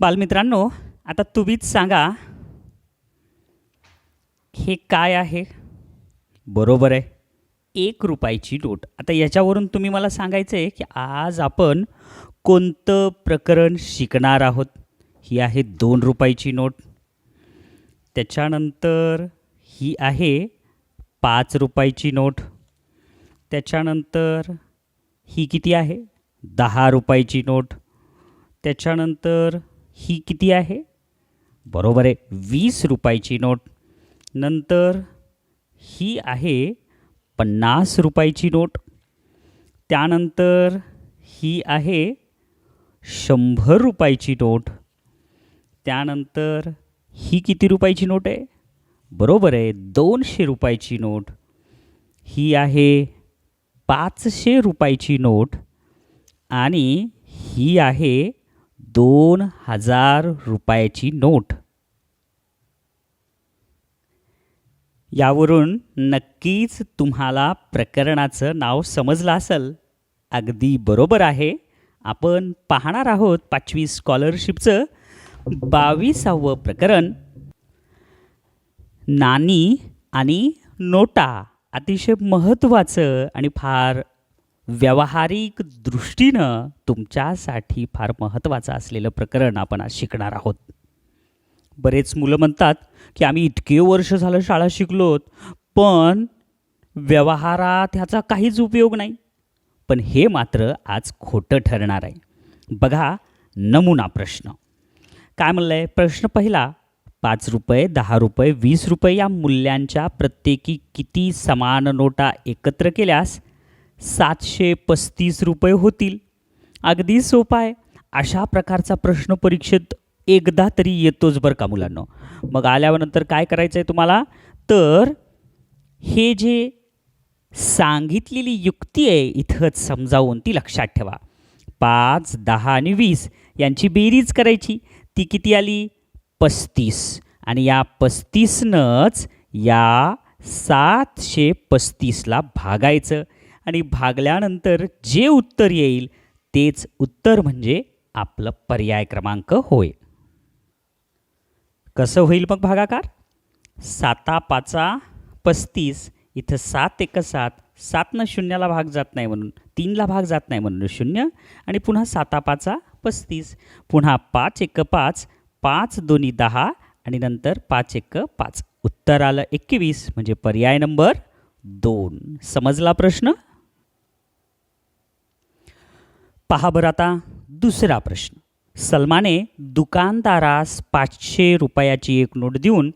बालमित्रांनो आता तुम्हीच सांगा हे काय आहे? बरोबर आहे. एक रुपयाची नोट. आता याच्यावरून तुम्ही मला सांगायचं आहे की आज आपण कोणतं प्रकरण शिकणार आहोत? ही आहे दोन रुपयाची नोट. त्याच्यानंतर ही आहे पाच रुपयाची नोट. त्याच्यानंतर ही किती आहे? दहा रुपयाची नोट. त्याच्यानंतर ही किती आहे? बरोबर आहे वीस रुपयाची नोट. नंतर ही आहे पन्नास रुपयाची नोट. त्यानंतर ही आहे शंभर रुपयाची नोट. त्यानंतर ही किती रुपयाची नोट आहे? बरोबर आहे दोनशे रुपयाची नोट. ही आहे पाचशे रुपयाची नोट. आणि ही आहे दोन हजार रुपयाची नोट. यावरून नक्कीच तुम्हाला प्रकरणाचं नाव समजलं असेल. अगदी बरोबर आहे. आपण पाहणार आहोत पाचवी स्कॉलरशिपचं बावीसावं प्रकरण. नाणी आणि नोटा अतिशय महत्त्वाचं आणि फार व्यावहारिक दृष्टीनं तुमच्यासाठी फार महत्त्वाचं असलेलं प्रकरण आपण आज शिकणार आहोत. बरेच मुलं म्हणतात की आम्ही इतके वर्ष झालं शाळा शिकलोत पण व्यवहारात ह्याचा काहीच उपयोग नाही. पण हे मात्र आज खोटं ठरणार आहे. बघा नमुना प्रश्न. काय म्हणलं आहे प्रश्न पहिला पाच रुपये दहा रुपये वीस रुपये या मूल्यांच्या प्रत्येकी किती समान नोटा एकत्र केल्यास सातशे पस्तीस रुपये होतील. अगदी सोपा आहे. अशा प्रकारचा प्रश्न परीक्षेत एकदा तरी येतोच बरं का मुलांना. मग आल्यानंतर काय करायचं आहे तुम्हाला? तर हे जे सांगितलेली युक्ती आहे इथंच समजावून ती लक्षात ठेवा. पाच दहा आणि वीस यांची बेरीज करायची. ती किती आली? पस्तीस. आणि या पस्तीसनंच या सातशे पस्तीसला भागायचं. आणि भागल्यानंतर जे उत्तर येईल तेच उत्तर म्हणजे आपलं पर्याय क्रमांक होय. कसं होईल मग भागाकार? साता पाचा पस्तीस इथं सात एक सात सातनं शून्याला भाग जात नाही म्हणून तीनला भाग जात नाही म्हणून शून्य आणि पुन्हा साता पाचा पस्तीस पुन्हा पाच एक पाच पाच दोन्ही दहा आणि नंतर पाच एक पाच. उत्तर आलं एकवीस म्हणजे पर्याय नंबर दोन. समजला प्रश्न? पहा बरं आता दुसरा प्रश्न. सलमाने दुकानदारास पाचशे रुपयाची एक नोट देऊन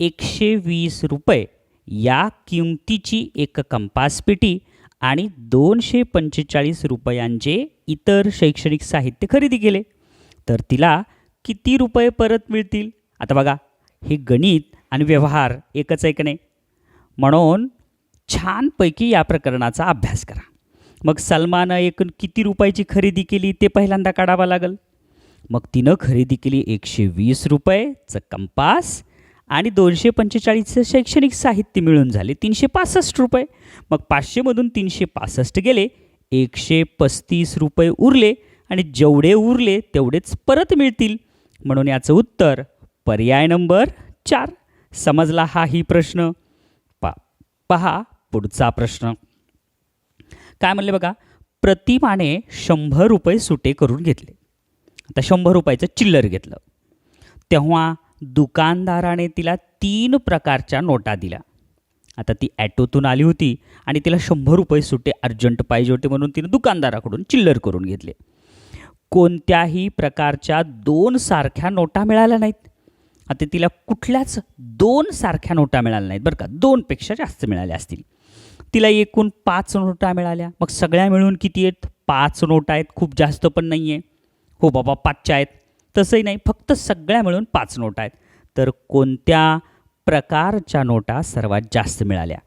एकशे वीस रुपये या किमतीची एक कंपास पेटी आणि दोनशे पंचेचाळीस रुपयांचे इतर शैक्षणिक साहित्य खरेदी केले. तर तिला किती रुपये परत मिळतील? आता बघा हे गणित आणि व्यवहार एकच आहे का नाही? म्हणून छानपैकी या प्रकरणाचा अभ्यास करा. मग सलमानं एकूण किती रुपयाची खरेदी केली ते पहिल्यांदा काढावं लागेल? मग तिनं खरेदी केली एकशे वीस रुपयेचं कंपास आणि दोनशे पंचेचाळीसचं शैक्षणिक साहित्य मिळून झाले तीनशे पासष्ट रुपये. मग पाचशेमधून तीनशे पासष्ट गेले एकशे पस्तीस रुपये उरले आणि जेवढे उरले तेवढेच परत मिळतील. म्हणून याचं उत्तर पर्याय नंबर चार. समजला हा ही प्रश्न. पा पहा पुढचा प्रश्न. काय म्हणले बघा? प्रतिमाने शंभर रुपये सुटे करून घेतले. आता शंभर रुपयाचं चिल्लर घेतलं. तेव्हा दुकानदाराने तिला तीन प्रकारच्या नोटा दिल्या. आता ती ॲटोतून आली होती आणि तिला शंभर रुपये सुटे अर्जंट पाहिजे होते म्हणून तिने दुकानदाराकडून चिल्लर करून घेतले. कोणत्याही प्रकारच्या दोन सारख्या नोटा मिळाल्या नाहीत. आता तिला कुठल्याच दोन सारख्या नोटा मिळाल्या नाहीत बरं का? दोनपेक्षा जास्त मिळाल्या असतील. तिला एकूण पाच नोटा मिळाल्या. मग सगळ्या मिळून किती आहेत? पाच नोटा आहेत. खूप जास्त पण नाही आहे हो बाबा पाचच्या आहेत. तसंही नाही. फक्त सगळ्या मिळून पाच नोटा आहेत. तर कोणत्या प्रकारच्या नोटा सर्वात जास्त मिळाल्या?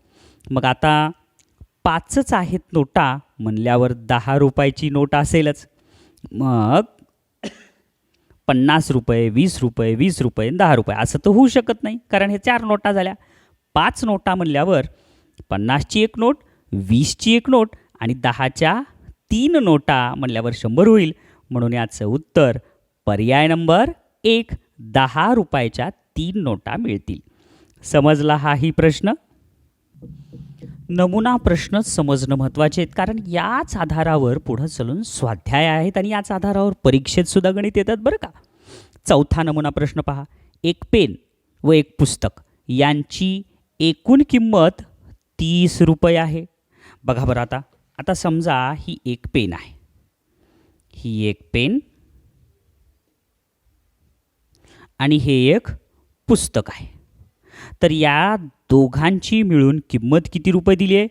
मग आता पाचच आहेत नोटा. म्हणल्यावर दहा रुपयाची नोट असेलच. मग पन्नास रुपये वीस रुपये वीस रुपये दहा रुपये असं तर होऊ शकत नाही. कारण हे चार नोटा झाल्या. पाच नोटा म्हणल्यावर पन्नासची एक नोट वीसची एक नोट आणि दहाच्या तीन नोटा म्हणल्यावर शंभर होईल. म्हणून याचं उत्तर पर्याय नंबर एक दहा रुपयाच्या तीन नोटा मिळतील. समजला हाही प्रश्न? नमुना प्रश्न समजणं महत्त्वाचे आहेत कारण याच आधारावर पुढं चलून स्वाध्याय आहेत आणि याच आधारावर परीक्षेत सुद्धा गणित येतात बरं का? चौथा नमुना प्रश्न पहा. एक पेन व एक पुस्तक यांची एकूण किंमत तीस रुपये आहे. बघा बरं आता. आता समजा ही एक पेन आहे. ही एक पेन आणि हे एक पुस्तक आहे. तर या दोघांची मिळून किंमत किती रुपये दिली आहे?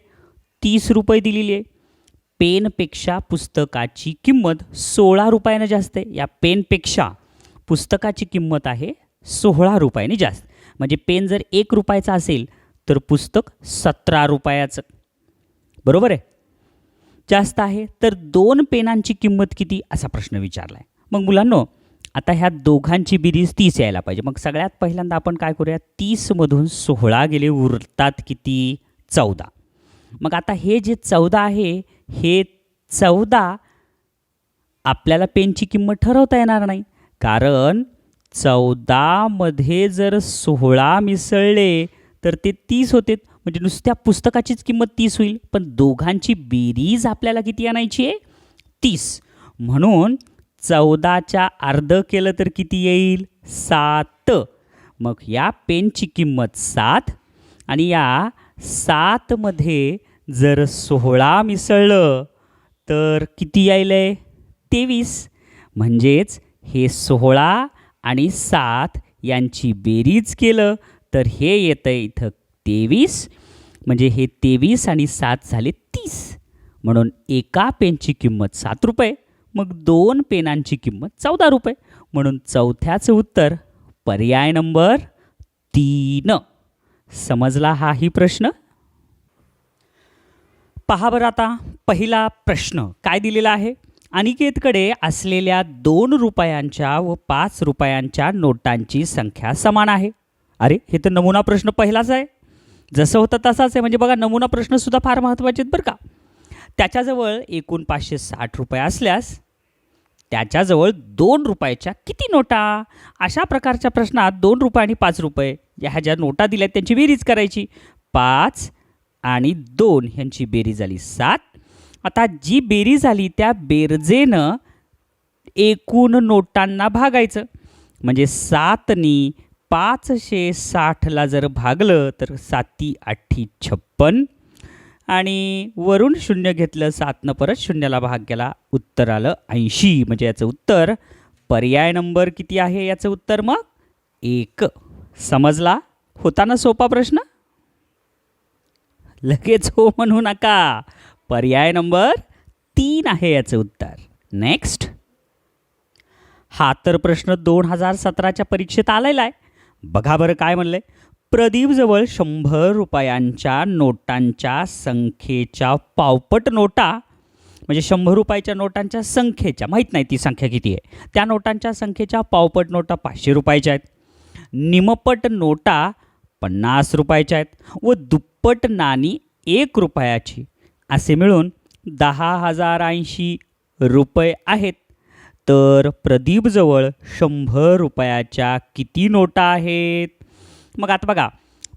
तीस रुपये दिलेली आहे. पेनपेक्षा पुस्तकाची किंमत सोळा रुपयानं जास्त आहे. या पेनपेक्षा पुस्तकाची किंमत आहे सोळा रुपयाने जास्त. म्हणजे पेन जर एक रुपयाचा असेल तर पुस्तक सतरा रुपयाचं. बरोबर आहे? जास्त आहे तर दोन पेनांची किंमत किती? असा प्रश्न विचारला आहे मग मुलांनो आता ह्या दोघांची बिरीज तीस यायला पाहिजे. मग सगळ्यात पहिल्यांदा आपण काय करूया तीसमधून सोळा गेले उरतात किती? चौदा. मग आता हे जे चौदा आहे हे चौदा आपल्याला पेनची किंमत ठरवता येणार नाही. कारण चौदामध्ये जर सोळा मिसळले तर ते तीस होते. म्हणजे नुसत्या पुस्तकाचीच किंमत तीस होईल. पण दोघांची बेरीज आपल्याला किती आणायची आहे? तीस. म्हणून चौदाच्या अर्ध केलं तर किती येईल? सात. मग या पेनची किंमत सात आणि या सातमध्ये जर सोळा मिसळलं तर किती यायलं आहे तेवीस. म्हणजेच हे सोळा आणि सात यांची बेरीज केलं तर हे येतं इथं तेवीस. म्हणजे हे तेवीस आणि सात झाले तीस. म्हणून एका पेनची किंमत सात रुपये मग दोन पेनांची किंमत चौदा रुपये. म्हणून चौथ्याचं उत्तर पर्याय नंबर तीन. समजला हाही प्रश्न? पहा बरं आता पहिला प्रश्न काय दिलेला आहे? अनिकेतकडे असलेल्या दोन रुपयांच्या व पाच रुपयांच्या नोटांची संख्या समान आहे. अरे हे तर नमुना प्रश्न पहिलाच आहे. जसं होतं तसाच आहे. म्हणजे बघा नमुना प्रश्नसुद्धा फार महत्त्वाचे आहेत बरं का. त्याच्याजवळ एकूण पाचशे साठ रुपये असल्यास त्याच्याजवळ दोन रुपयाच्या किती नोटा? अशा प्रकारच्या प्रश्नात दोन रुपये आणि पाच रुपये ह्या ज्या नोटा दिल्या आहेत त्यांची बेरीज करायची. पाच आणि दोन ह्यांची बेरीज झाली सात. आता जी बेरीज झाली त्या बेरजेनं एकूण नोटांना भागायचं. म्हणजे सातनी पाचशे साठला जर भागलं तर साती आठी छप्पन. आणि वरून शून्य घेतलं सातनं परत शून्याला भाग केला उत्तर आलं ऐंशी. म्हणजे याचं उत्तर पर्याय नंबर किती आहे याचं उत्तर मग? एक. समजला? होता ना सोपा प्रश्न? लगेच हो म्हणू नका. पर्याय नंबर तीन आहे याचं उत्तर. नेक्स्ट हा तर प्रश्न दोन हजार सतराच्या परीक्षेत आलेला आहे. बघा बरं काय म्हणले. प्रदीपजवळ शंभर रुपयांच्या नोटांच्या संख्येच्या पावपट नोटा म्हणजे शंभर रुपयाच्या नोटांच्या संख्येच्या माहीत नाही ती संख्या किती आहे. त्या नोटांच्या संख्येच्या पावपट नोटा पाचशे रुपयाच्या आहेत. निमपट नोटा पन्नास रुपयाच्या आहेत व दुप्पट नाणी एक रुपयाची. असे मिळून दहा हजार ऐंशी रुपये आहेत. तर प्रदीपजवळ शंभर रुपयाच्या किती नोटा आहेत? मग आता बघा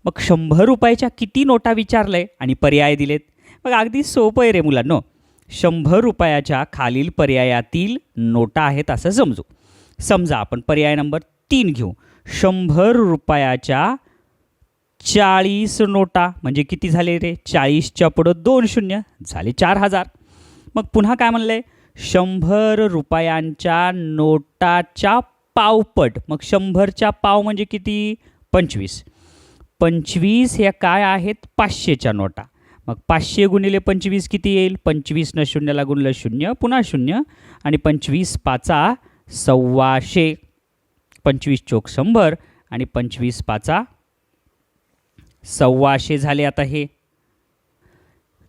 मग शंभर रुपयाच्या किती नोटा विचारलंय आणि पर्याय दिलेत? मग अगदी सोपं आहे रे मुलांनो. शंभर रुपयाच्या खालील पर्यायातील नोटा आहेत असं समजू. समजा आपण पर्याय नंबर तीन घेऊ. शंभर रुपयाच्या चाळीस नोटा म्हणजे किती झाले रे? चाळीसच्या पुढं दोन शून्य झाले चार हजार. मग पुन्हा काय म्हणलं आहे शंभर रुपयांच्या नोटाच्या पावपट. मग शंभरच्या पाव म्हणजे किती? पंचवीस. पंचवीस ह्या काय आहेत? पाचशेच्या नोटा. मग पाचशे गुणिले पंचवीस किती येईल? पंचवीसनं शून्यला गुणलं शून्य पुन्हा शून्य. आणि पंचवीस पाचा सव्वाशे. पंचवीस चोक शंभर आणि पंचवीस पाचा सव्वाशे झाले आता हे.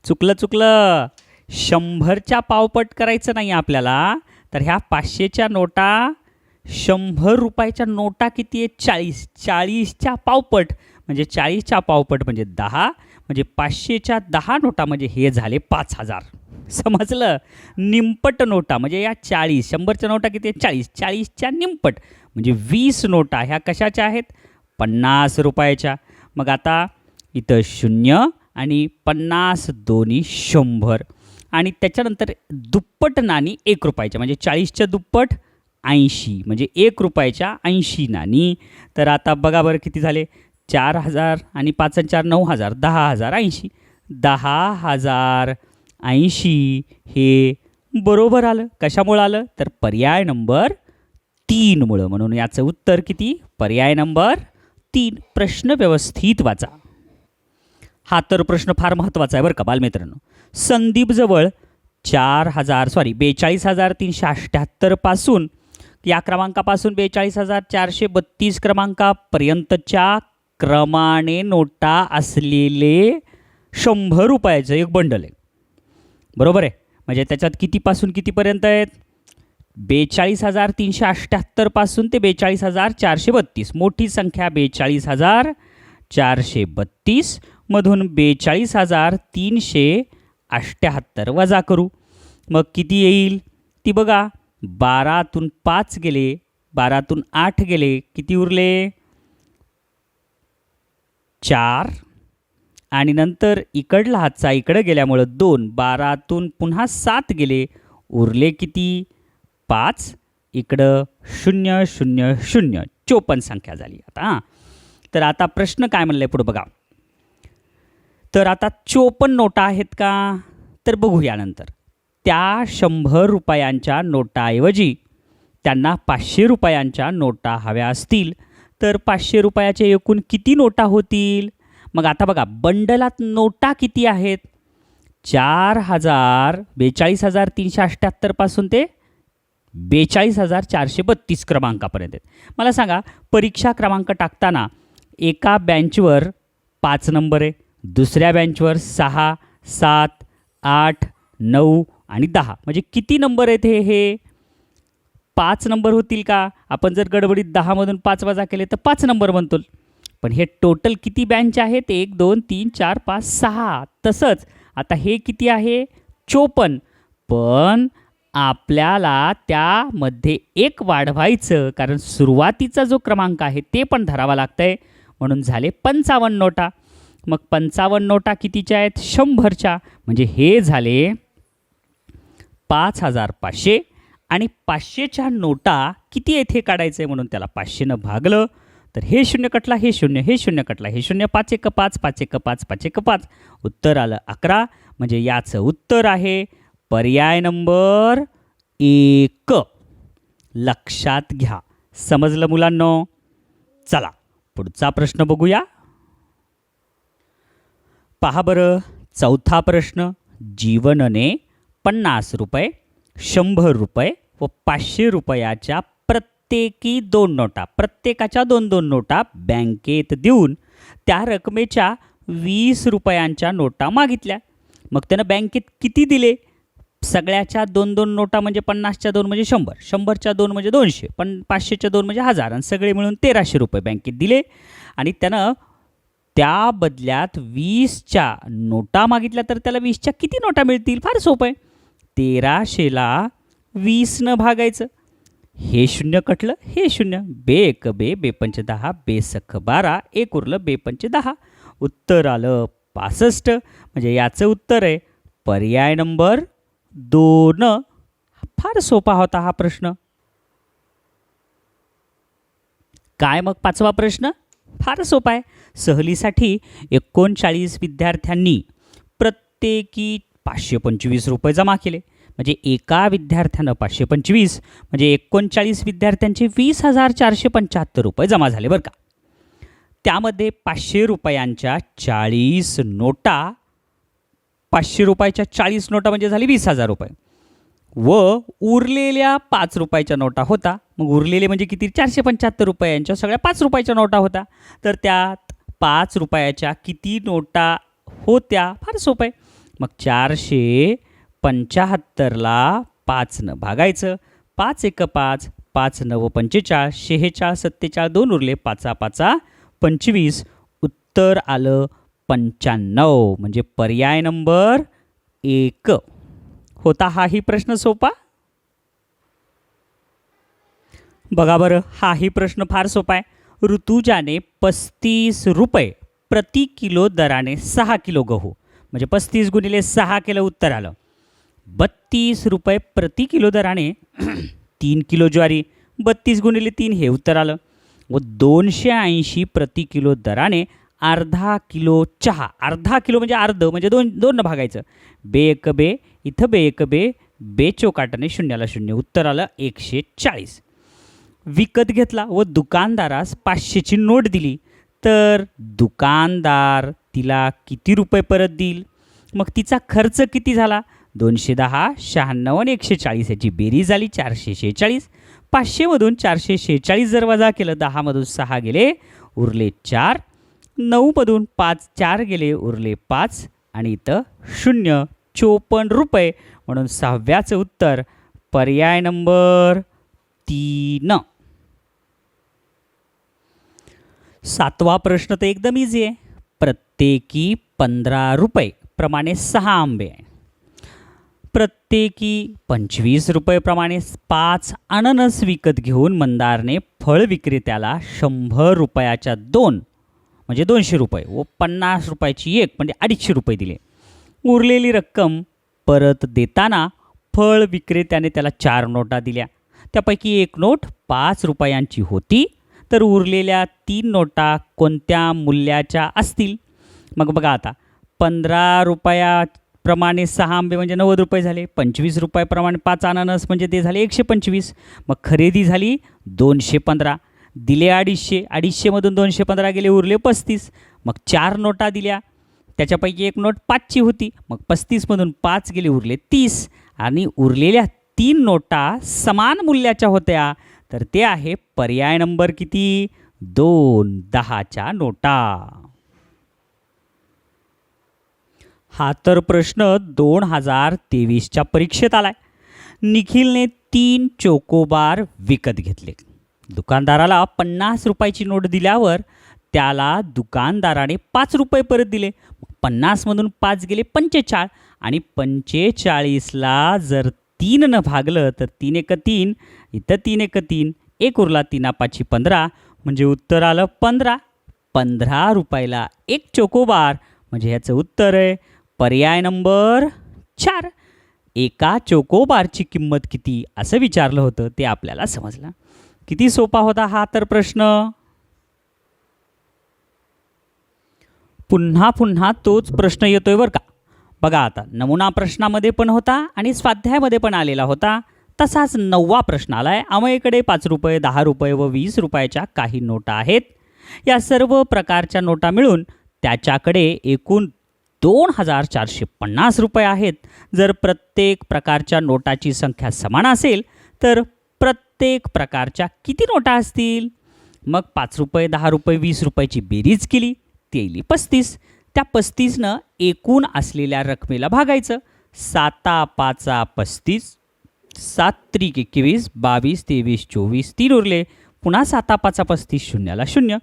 चुकलं चुकलं. शंभरच्या पावपट करायचं नाही आपल्याला तर ह्या पाचशेच्या नोटा शंभर रुपयाच्या नोटा किती आहेत? चाळीस. चाळीसच्या पावपट. म्हणजे चाळीसच्या पावपट म्हणजे दहा म्हणजे पाचशेच्या दहा नोटा म्हणजे हे झाले पाच हजार. समजलं? निंपट नोटा म्हणजे या चाळीस. शंभरच्या नोटा किती आहेत? चाळीस. चाळीसच्या निंपट म्हणजे वीस नोटा ह्या कशाच्या आहेत? पन्नास रुपयाच्या. मग आता इथं शून्य आणि पन्नास दोन्ही शंभर. आणि त्याच्यानंतर दुप्पट नाणी एक रुपयाच्या म्हणजे चाळीसच्या दुप्पट ऐंशी म्हणजे एक रुपयाच्या ऐंशी नाणी. तर आता बघा बरं किती झाले? चार हजार आणि पाच आणि चार नऊ हजार दहा हजार ऐंशी. दहा हजार ऐंशी हे बरोबर आलं. कशामुळं आलं? तर पर्याय नंबर तीनमुळं. म्हणून याचं उत्तर किती? पर्याय नंबर तीन. प्रश्न व्यवस्थित वाचा. हा तर प्रश्न फार महत्त्वाचा आहे बरं का बालमित्रांनो. संदीपजवळ चार हजार सॉरी बेचाळीस हजार तीनशे अठ्ठ्याहत्तरपासून या क्रमांकापासून बेचाळीस हजार चारशे बत्तीस क्रमांकापर्यंतच्या क्रमाने नोटा असलेले शंभर रुपयाचं एक बंडल आहे. बरोबर आहे? म्हणजे त्याच्यात कितीपासून कितीपर्यंत आहेत? बेचाळीस हजार तीनशे अठ्ठ्याहत्तरपासून ते बेचाळीस हजार चारशे बत्तीस. मोठी संख्या बेचाळीस हजार चारशे बत्तीसमधून बेचाळीस हजार तीनशे अष्ट्याहत्तर वजा करू. मग किती येईल? ती बघा बारातून पाच गेले बारातून आठ गेले किती उरले? चार. आणि नंतर इकडला हातचा इकडं गेल्यामुळं दोन बारातून पुन्हा सात गेले उरले किती? पाच. इकडं शून्य शून्य शून्य. चोपन्न संख्या झाली आता हां. तर आता प्रश्न काय म्हणलं आहे पुढं बघा. तर आता चोपन्न नोटा आहेत का? तर बघूया नंतर. त्या शंभर रुपयांच्या नोटाऐवजी त्यांना पाचशे रुपयांच्या नोटा हव्या असतील. तर पाचशे रुपयाचे एकूण किती नोटा होतील? मग आता बघा बंडलात नोटा किती आहेत? चार हजार बेचाळीस हजार तीनशे अठ्ठ्याहत्तरपासून ते बेचाळीस हजार चारशे बत्तीस क्रमांकापर्यंत आहेत. मला सांगा परीक्षा क्रमांक टाकताना एका बँचवर पाच नंबर आहे. दुसऱ्या बँचवर सहा सात आठ नऊ आणि दहा. म्हणजे किती नंबर आहेत हे? हे पाच नंबर होतील का? आपण जर गडबडीत दहामधून पाच वजा केले तर पाच नंबर बनतो पण हे टोटल किती बँच आहेत? एक दोन तीन चार पाच सहा. तसंच आता हे किती आहे? चोपन्न. पण आपल्याला त्यामध्ये एक वाढवायचं कारण सुरुवातीचा जो क्रमांक आहे ते पण धरावा लागतं आहे म्हणून झाले पंचावन्न नोटा. मग पंचावन्न नोटा कितीच्या आहेत? शंभरच्या. म्हणजे हे झाले पाच हजार पाचशे आणि पाचशेच्या नोटा किती आहेत हे काढायचं आहे म्हणून त्याला पाचशेनं भागलं. तर हे शून्य कटला हे शून्य हे शून्य कटला हे शून्य पाच एक पाच पाच एक पाच पाच एक पाच. उत्तर आलं अकरा. म्हणजे याचं उत्तर आहे पर्याय नंबर एक. लक्षात घ्या. समजलं मुलांनो? चला पुढचा प्रश्न बघूया. पहा बरं. चौथा प्रश्न जीवनने पन्नास रुपये शंभर रुपये व पाचशे रुपयाच्या प्रत्येकी दोन नोटा प्रत्येकाच्या दोन दोन नोटा बँकेत देऊन त्या रकमेच्या वीस रुपयांच्या नोटा मागितल्या. मग त्यानं बँकेत किती दिले? सगळ्याच्या दोन दोन नोटा म्हणजे पन्नासच्या दोन म्हणजे शंभर शंभरच्या दोन म्हणजे दोनशे पण पाचशेच्या दोन म्हणजे हजार आणि सगळे मिळून तेराशे रुपये बँकेत दिले. आणि त्यानं त्या बदल्यात वीसच्या नोटा मागितल्या तर त्याला वीसच्या किती नोटा मिळतील? फार सोपं आहे. तेराशेला वीसनं भागायचं. हे शून्य कटलं हे शून्य. बे एक बे बेपंच दहा बे सख बारा एक उरलं बेपंच दहा. उत्तर आलं पासष्ट. म्हणजे याचं उत्तर आहे पर्याय नंबर दोन. फार सोपा होता हा प्रश्न. काय मग पाचवा प्रश्न? फार सोपा आहे. सहलीसाठी एकोणचाळीस विद्यार्थ्यांनी प्रत्येकी पाचशे पंचवीस रुपये जमा केले. म्हणजे एका विद्यार्थ्यानं पाचशे पंचवीस म्हणजे एकोणचाळीस विद्यार्थ्यांचे वीस हजार चारशे पंच्याहत्तर रुपये जमा झाले बरं का. त्यामध्ये पाचशे रुपयांच्या चाळीस नोटा पाचशे रुपयाच्या चाळीस नोटा म्हणजे झाली वीस हजार रुपये. व उरलेल्या पाच रुपयाच्या नोटा होता. मग उरलेले म्हणजे किती? चारशे पंच्याहत्तर रुपयांच्या सगळ्या पाच रुपयाच्या नोटा होता. तर त्यात पाच रुपयाच्या किती नोटा होत्या? फार सोपं आहे. मग चारशे पंच्याहत्तरला पाचनं भागायचं. पाच एक पाच पाच नव पंचेचाळीस शेहेचाळ सत्तेचाळ दोन उरले. पाचा पाचा पंचवीस. उत्तर आलं पंच्याण्णव. म्हणजे पर्याय नंबर एक. होता हाही प्रश्न सोपा? बघा बरं हाही प्रश्न फार सोपा आहे. ऋतुजाने पस्तीस रुपये प्रति किलो दराने सहा किलो गहू. म्हणजे पस्तीस गुणिले सहा किलो उत्तर आलं. बत्तीस रुपये प्रति किलो दराने तीन किलो ज्वारी बत्तीस गुणिले तीन हे उत्तर आलं. व दोनशे ऐंशी प्रति किलो दराने अर्धा किलो चहा. अर्धा किलो म्हणजे अर्ध म्हणजे दोन दोन भागायचं. बे एक बे इथं बे एक बे बे चौकाटाने शून्याला शून्य उत्तर आलं एकशे चाळीस. विकत घेतला व दुकानदारास पाचशेची नोट दिली. तर दुकानदार तिला किती रुपये परत देईल? मग तिचा खर्च किती झाला? दोनशे दहा शहाण्णव आणि एकशे चाळीस याची बेरीज झाली चारशे शेहेचाळीस. पाचशेमधून चारशे शेहेचाळीस जर वजा केलं दहामधून सहा गेले उरले चार. नऊमधून पाच चार गेले उरले पाच. आणि इथं शून्य चोपन्न रुपये म्हणून सहाव्याचं उत्तर. पर्याय नंबर तीन. सातवा प्रश्न तर एकदम इझी आहे. प्रत्येकी पंधरा रुपये प्रमाणे सहा आंबे आहे. प्रत्येकी पंचवीस रुपयेप्रमाणे पाच अननस विकत घेऊन मंदारने फळ विक्रेत्याला शंभर रुपयाच्या दोन म्हणजे दोनशे रुपये व पन्नास रुपयाची एक म्हणजे अडीचशे रुपये दिले. उरलेली रक्कम परत देताना फळ विक्रेत्याने त्याला चार नोटा दिल्या. त्यापैकी एक नोट पाच रुपयांची होती तर उरलेल्या तीन नोटा कोणत्या मूल्याच्या असतील? मग बघा आता पंधरा रुपयाप्रमाणे सहा आंबे म्हणजे नव्वद रुपये झाले पंचवीस रुपयाप्रमाणे पाच अननस म्हणजे ते झाले एकशे पंचवीस. मग खरेदी झाली दोनशे पंधरा दिले अडीचशे अडीचशेमधून दोनशे पंधरा गेले उरले पस्तीस. मग चार नोटा दिल्या त्याच्यापैकी एक नोट पाचची होती मग पस्तीसमधून पाच गेले उरले तीस. आणि उरलेल्या तीन नोटा समान मूल्याच्या होत्या. तर ते आहे पर्याय नंबर किती? दोन दहाच्या नोटा. हा तर प्रश्न दोन हजार तेवीसच्या परीक्षेत आलाय. निखिलने तीन चोकोबार विकत घेतले. दुकानदाराला पन्नास रुपयाची नोट दिल्यावर त्याला दुकानदाराने पाच रुपये परत दिले. पन्नासमधून पाच गेले पंचेचाळ आणि पंचेचाळीसला जर तीननं भागलं तर तीन एक तीन इथं तीन एक तीन एक उरला तीना पाचशे पंधरा म्हणजे उत्तर आलं पंधरा. पंधरा रुपयाला एक चोकोबार म्हणजे ह्याचं उत्तर आहे. पर्याय नंबर चार. एका चोकोबारची किंमत किती? असं विचारलं होतं ते आपल्याला समजलं. किती सोपा होता हा तर प्रश्न? पुन्हा पुन्हा तोच प्रश्न येतोय बरं का. बघा आता नमुना प्रश्नामध्ये पण होता आणि स्वाध्यायामध्ये पण आलेला होता. तसाच नववा प्रश्न आलाय. अमयकडे पाच रुपये दहा रुपये व वीस रुपयाच्या काही नोटा आहेत. या सर्व प्रकारच्या नोटा मिळून त्याच्याकडे एकूण दोन हजार चारशे पन्नास रुपये आहेत. जर प्रत्येक प्रकारच्या नोटाची संख्या समान असेल तर प्रत्येक प्रकारच्या किती नोटा असतील? मग पाच रुपये दहा रुपये वीस रुपयाची बेरीज केली ती पस्तीस. त्या पस्तीसनं एकूण असलेल्या रकमेला भागायचं. साता पाचा पस्तीस सात त्रिक एकवीस बावीस तेवीस चोवीस तीन उरले. पुन्हा साता पाचा पस्तीस शून्याला शून्य.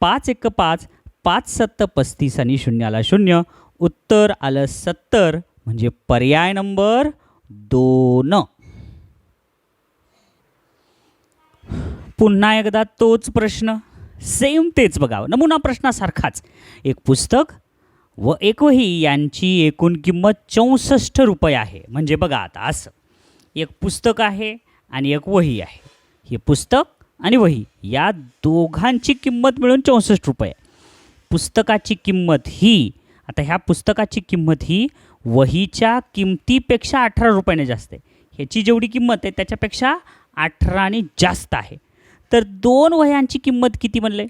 पाच एक पाच पाच सत्त पस्तीस आणि शून्याला शून्य. उत्तर आलं सत्तर म्हणजे पर्याय नंबर दोन. पुन्हा एकदा तोच प्रश्न. सेम तेच बघावं. नमुना प्रश्नासारखाच. एक पुस्तक व एक वही यांची एकूण किंमत चौसष्ट रुपये आहे. म्हणजे बघा आता असं. एक पुस्तक आहे आणि एक वही आहे. हे पुस्तक आणि वही या दोघांची किंमत मिळून चौसष्ट रुपये. पुस्तकाची किंमत ही आता ह्या पुस्तकाची किंमत ही वहीच्या किमतीपेक्षा अठरा रुपयाने जास्त आहे. ह्याची जेवढी किंमत आहे त्याच्यापेक्षा अठराने जास्त आहे. तर दोन वह्यांची किंमत किती म्हणले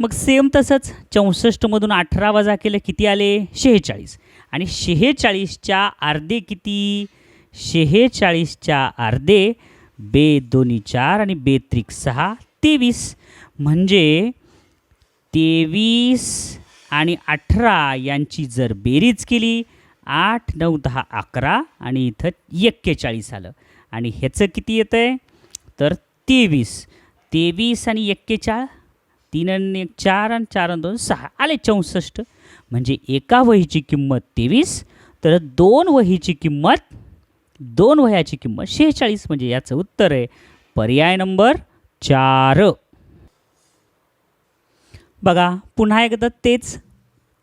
मग सेम तसंच चौसष्टमधून अठरा वजा केलं किती आले? शेहेचाळीस. आणि शेहेचाळीसच्या अर्धे किती? शेहेचाळीसच्या अर्धे बे दोन्ही चार आणि बे त्रिक सहा तेवीस. म्हणजे तेवीस आणि अठरा यांची जर बेरीज केली आठ नऊ दहा अकरा आणि इथं एक्केचाळीस आलं. आणि ह्याचं किती येतं आहे तर तेवीस. तेवीस आणि एक्केचाळ तीन आणि एक चार आणि चार आणि दोन सहा. आले चौसष्ट. म्हणजे एका वहीची किंमत तेवीस तर दोन वहीची किंमत दोन वह्याची किंमत शेहेचाळीस. म्हणजे याचं उत्तर आहे पर्याय नंबर चार. बघा पुन्हा एकदा तेच.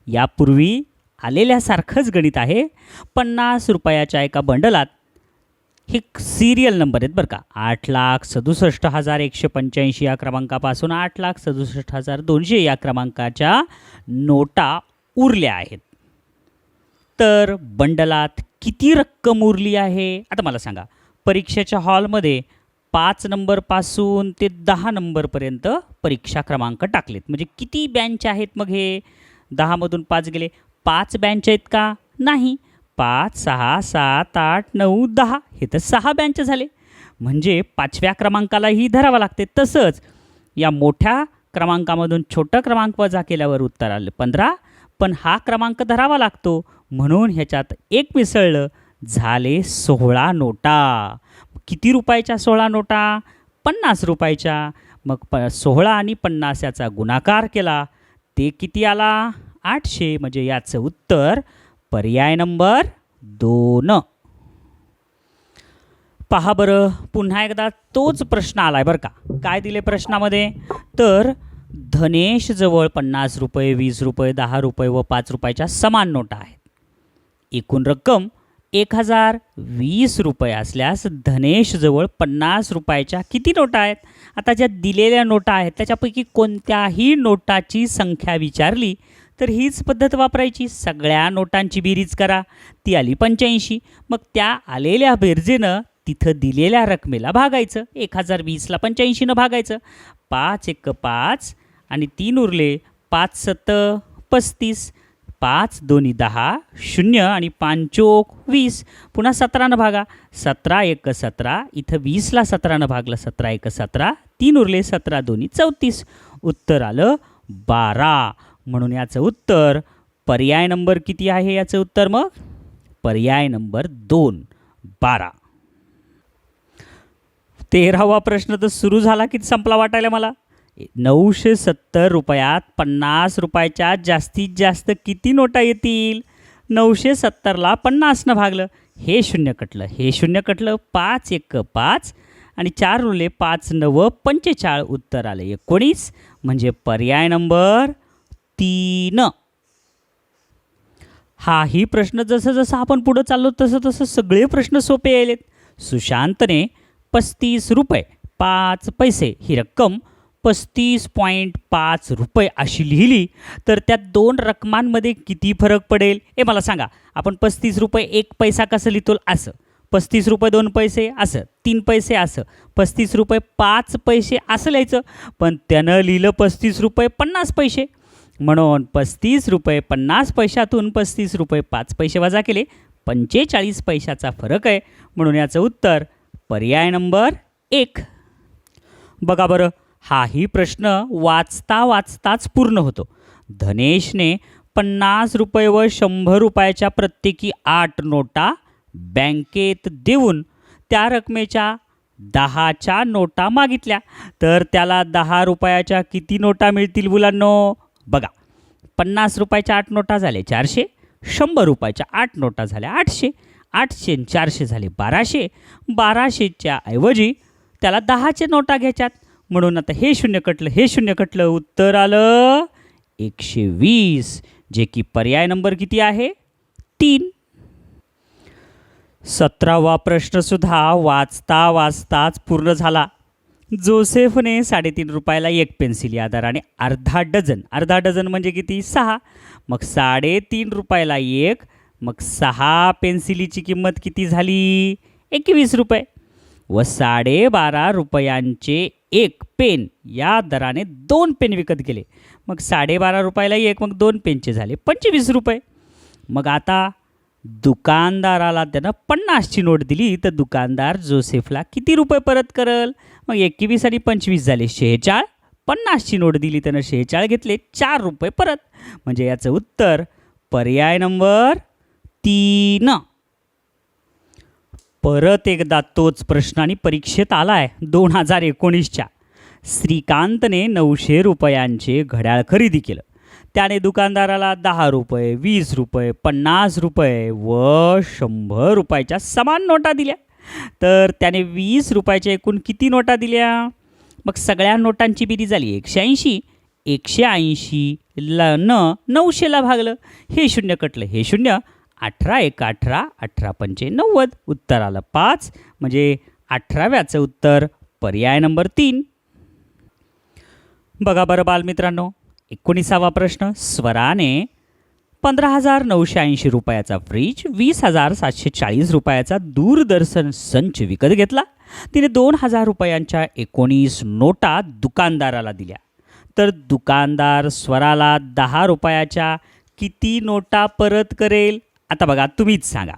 यापूर्वी आलेल्यासारखंच गणित आहे. पन्नास रुपयाच्या एका बंडलात ही सिरियल नंबर आहेत बरं का. आठ लाख सदुसष्ट हजार एकशे पंच्याऐंशी या क्रमांकापासून आठ लाख सदुसष्ट हजार दोनशे या क्रमांकाच्या नोटा उरल्या आहेत. तर बंडलात किती रक्कम उरली आहे? आता मला सांगा. परीक्षेच्या हॉलमध्ये पाच नंबरपासून ते दहा नंबरपर्यंत परीक्षा क्रमांक टाकलेत. म्हणजे किती बँच आहेत मग हे? दहामधून पाच गेले. पाच बँच आहेत का? नाही. पाच सहा सात आठ नऊ दहा हे तर सहा बँच झाले. म्हणजे पाचव्या क्रमांकालाही धरावं लागते. तसंच या मोठ्या क्रमांकामधून छोटं क्रमांक वजा केल्यावर उत्तर आलं पंधरा. पण हा क्रमांक धरावा लागतो. म्हणून ह्याच्यात एक मिसळलं झाले सोळा नोटा. किती रुपयाच्या सोळा नोटा? पन्नास रुपयाच्या. मग प सोळा आणि पन्नास याचा गुणाकार केला. ते किती आला? आठशे. म्हणजे याचं उत्तर पर्याय नंबर दोन. पहा बरं पुन्हा एकदा तोच प्रश्न आलाय बरं का. काय दिले प्रश्नामध्ये? तर धनेशजवळ पन्नास रुपये वीस रुपये दहा रुपये व पाच रुपयाच्या समान नोटा आहेत. एकूण रक्कम एक हजार वीस रुपये असल्यास धनेशजवळ पन्नास रुपयाच्या किती नोटा आहेत? आता ज्या दिलेल्या नोटा आहेत त्याच्यापैकी कोणत्याही नोटाची संख्या विचारली तर हीच पद्धत वापरायची. सगळ्या नोटांची बेरीज करा. ती आली पंच्याऐंशी. मग त्या आलेल्या बेरजेनं तिथं दिलेल्या रकमेला भागायचं. एक हजार वीसला पंच्याऐंशीनं भागायचं. पाच एक पाच आणि तीन उरले पाच सत पस्तीस. पाच दोन्ही दहा शून्य आणि पाचोक वीस. पुन्हा सतरानं भागा. सतरा एक सतरा. इथं वीसला सतरानं भागलं. सतरा एक सतरा. तीन उरले सतरा दोन्ही चौतीस. उत्तर आलं बारा. म्हणून याचं उत्तर पर्याय नंबर किती आहे याचं उत्तर मग? पर्याय नंबर दोन बारा. तेरावा प्रश्न तर सुरू झाला की संपला वाटायला मला. नऊशे सत्तर रुपयात पन्नास रुपयाच्या जास्तीत जास्त किती नोटा येतील? नऊशे सत्तरला पन्नासनं भागलं. हे शून्य कटलं. हे शून्य कटलं. पाच एक पाच. आणि चार उरले पाच नव पंचेचाळ उत्तर आले. एकोणीस. म्हणजे पर्याय नंबर तीन हाही प्रश्न जसं जसं आपण पुढं चाललो तसं तसं सगळे प्रश्न सोपे यायलेत. सुशांतने पस्तीस रुपये पाच पैसे ही रक्कम पस्तीस पॉईंट पाच रुपये अशी लिहिली तर त्या दोन रकमांमध्ये किती फरक पडेल? हे मला सांगा. आपण पस्तीस रुपये एक पैसा कसं लिहितो असं. पस्तीस रुपये दोन पैसे असं. तीन पैसे असं. पस्तीस रुपये पाच पैसे असं लिहायचं. पण त्यानं लिहिलं पस्तीस रुपये पन्नास पैसे. म्हणून पस्तीस रुपये पन्नास पैशातून पस्तीस रुपये पाच पैसे वजा केले. पंचेचाळीस पैशाचा फरक आहे. म्हणून याचं उत्तर पर्याय नंबर एक. बघा बरं हाही प्रश्न वाचता वाचताच पूर्ण होतो. धनेशने पन्नास रुपये व शंभर रुपयाच्या प्रत्येकी आठ नोटा बँकेत देऊन त्या रकमेच्या दहाच्या नोटा मागितल्या. तर त्याला दहा रुपयाच्या किती नोटा मिळतील मुलांनो? बघा पन्नास रुपयाच्या आठ नोटा झाल्या चारशे शंभर रुपयाच्या आठ नोटा झाल्या आठशे आठशे चारशे झाले बाराशे बाराशेच्या ऐवजी त्याला दहाचे नोटा घ्यायच्यात. म्हणून आता हे शून्य कटलं हे शून्य कटलं. उत्तर आलं एकशे वीस जे की पर्याय नंबर किती आहे? तीन. सतरावा प्रश्नसुद्धा वाचता वाचताच पूर्ण झाला. जोसेफने साडेतीन रुपयाला एक पेन्सिल या दराने अर्धा डझन अर्धा डझन म्हणजे किती? सहा. मग साडेतीन रुपयाला एक मग सहा पेन्सिलीची किंमत किती झाली? एकवीस रुपये. व साडेबारा रुपयांचे एक पेन या दराने दोन पेन विकत गेले. मग साडेबारा रुपयाला एक मग दोन पेनचे झाले पंचवीस रुपये. मग आता दुकानदाराला त्यानं पन्नासची नोट दिली तर दुकानदार जोसेफला किती रुपये परत करल? मग एकवीस आणि पंचवीस झाले शेहेचाळ पन्नासची नोट दिली त्यानं शेहेचाळ घेतले चार रुपये परत. म्हणजे याचं उत्तर पर्याय नंबर तीन. परत एकदा तोच प्रश्न आणि परीक्षेत आला आहे दोन हजार एकोणीसच्या. श्रीकांतने नऊशे रुपयांचे घड्याळ खरेदी केलं. त्याने दुकानदाराला दहा रुपये वीस रुपये पन्नास रुपये व शंभर रुपयाच्या समान नोटा दिल्या. तर त्याने वीस रुपयाच्या एकूण किती नोटा दिल्या? मग सगळ्या नोटांची बेरीज झाली. एकशे ऐंशी एकशे ऐंशीला न नऊशेला भागलं. हे शून्य कटलं. हे शून्य अठरा एक अठरा अठरा पंचे नव्वद. उत्तर आलं पाच. म्हणजे अठराव्याचं उत्तर पर्याय नंबर तीन. बघा बरं बालमित्रांनो एकोणीसावा प्रश्न. स्वराने पंधरा हजार नऊशे ऐंशी रुपयाचा फ्रीज वीस हजार सातशे चाळीस रुपयाचा दूरदर्शन संच विकत घेतला. तिने दोन हजार रुपयांच्या एकोणीस नोटा दुकानदाराला दिल्या. तर दुकानदार स्वराला दहा रुपयाच्या किती नोटा परत करेल? आता बघा तुम्हीच सांगा.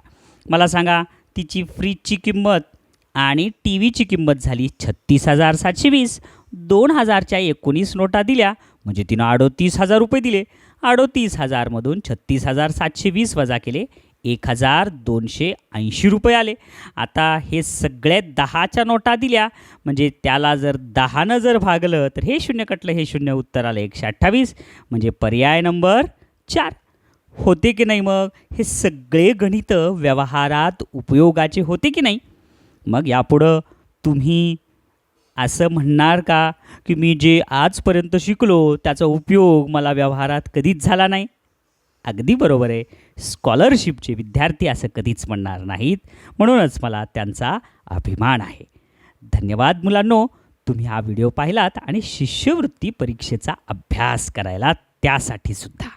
मला सांगा तिची फ्रीजची किंमत आणि टी व्हीची किंमत झाली छत्तीस हजार सातशे वीस. दोन हजारच्या एकोणीस नोटा दिल्या म्हणजे तिनं अडोतीस हजार रुपये दिले. अडोतीस हजारमधून छत्तीस हजार सातशे वीस वजा केले. एक हजार दोनशे ऐंशी रुपये आले. आता हे सगळ्या दहाच्या नोटा दिल्या. म्हणजे त्याला जर दहानं जर भागलं तर हे शून्य कटलं हे शून्य उत्तर आलं. एकशे अठ्ठावीस म्हणजे पर्याय नंबर चार. होते की नाही मग? हे सगळे गणित व्यवहारात उपयोगाचे होते की नाही? मग यापुढं तुम्ही असं म्हणणार का? की मी जे आजपर्यंत शिकलो त्याचा उपयोग मला व्यवहारात कधीच झाला नाही. अगदी बरोबर आहे. स्कॉलरशिपचे विद्यार्थी असं कधीच म्हणणार नाहीत. म्हणूनच मला त्यांचा अभिमान आहे. धन्यवाद मुलांनो. तुम्ही हा व्हिडिओ पाहिलात आणि शिष्यवृत्ती परीक्षेचा अभ्यास करायला त्यासाठी सुद्धा.